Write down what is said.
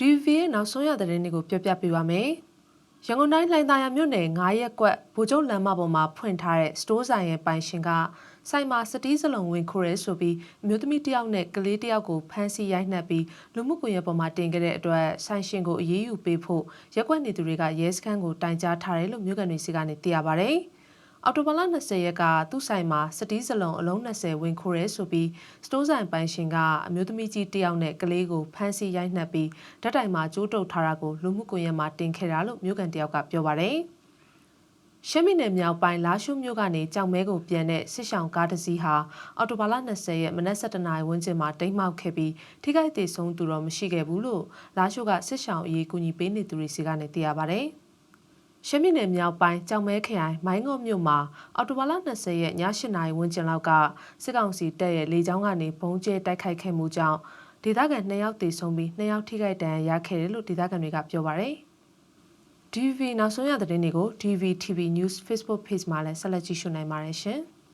DV ရဲ့နောက်ဆုံးရသတင်းတွေကိုပြောပြပေးပါမယ်။ရန်ကုန်တိုင်းလှိုင်သာယာမြို့နယ်9ရက်ကွက်ဗိုလ်ချုပ်လမ်းမပေါ်မှာဖွင့်ထားတဲ့စတိုးဆိုင်ရဲ့ပိုင်ရှင်ကဆိုင်မှာစတီးစလုံးဝင်ခိုးရဲဆိုပြီးအမျိုးသမီးတစ်ယောက်နဲ့ကလေးတစ်ယောက်ကိုဖမ်းဆီးရိုက်နှက်ပြီးလူမှုကွန်ရက်ပေါ်မှာတင်ခဲ့တဲ့အတွက်ဆိုင်ရှင်ကိုအရေးယူပေးဖို့ရက်ကွက်နေသူတွေကရဲစခန်းကိုတိုင်ကြားထားတယ်လို့မြို့ကန်တွေစီကနေသိရပါဗျ။ အော်တိုဘာလ20ရက်ကသူ့ဆိုင်မှာစတီးစလုံးအလုံး20ဝင်ခိုးရဲဆိုပြီးစတိုးဆိုင်ပိုင်ရှင်ကအမျိုးသမီးကြီးတစ်ယောက်နဲ့ကလေးကိုဖမ်းဆီးရိုက်နှက်ပြီးဓာတ်တိုင်မှာကျိုးတုပ်ထားတာကိုလူမှုကွန်ရက်မှာတင်ခဲ့တာလို့မြို့ကန်တယောက်ကပြောပါတယ်။ရှမ်းပြည်နယ်မြောက်ပိုင်းလာရှုမြို့ကနေကြောင်မဲကိုပြန်တဲ့စစ်ဆောင်ကားတစ်စီးဟာအော်တိုဘာလ20ရက်မနက်7:00နာရီဝန်းကျင်မှာတိမ်းမှောက်ခဲ့ပြီးထိခိုက်ဒေဆုံးသူတော့မရှိခဲ့ဘူးလို့လာရှုကစစ်ဆောင်အရေးကူညီပေးနေသူတွေစီကနေသိရပါဗျ။ ရှမ်းပြည်နယ်မြောက်ပိုင်းကြောင်မဲခရိုင်မိုင်းငုံမြို့မှာအော်တိုဘာလ20ရက်ည8:00နာရီဝန်းကျင်လောက်ကစစ်ကောင်စီတပ်ရဲ့လေကြောင်းကနေဘုံကျဲတိုက်ခိုက်ခဲ့မှုကြောင့်ဒေသခံ2ယောက်သေဆုံးပြီး2ယောက်ထိခိုက်ဒဏ်ရာရခဲ့တယ်လို့ဒေသခံတွေကပြောပါရယ် DV နောက်ဆုံးရသတင်းတွေကို DV TV News Facebook Page မှာလည်းဆက်လက်ကြည့်ရှုနိုင်ပါတယ်ရှင်။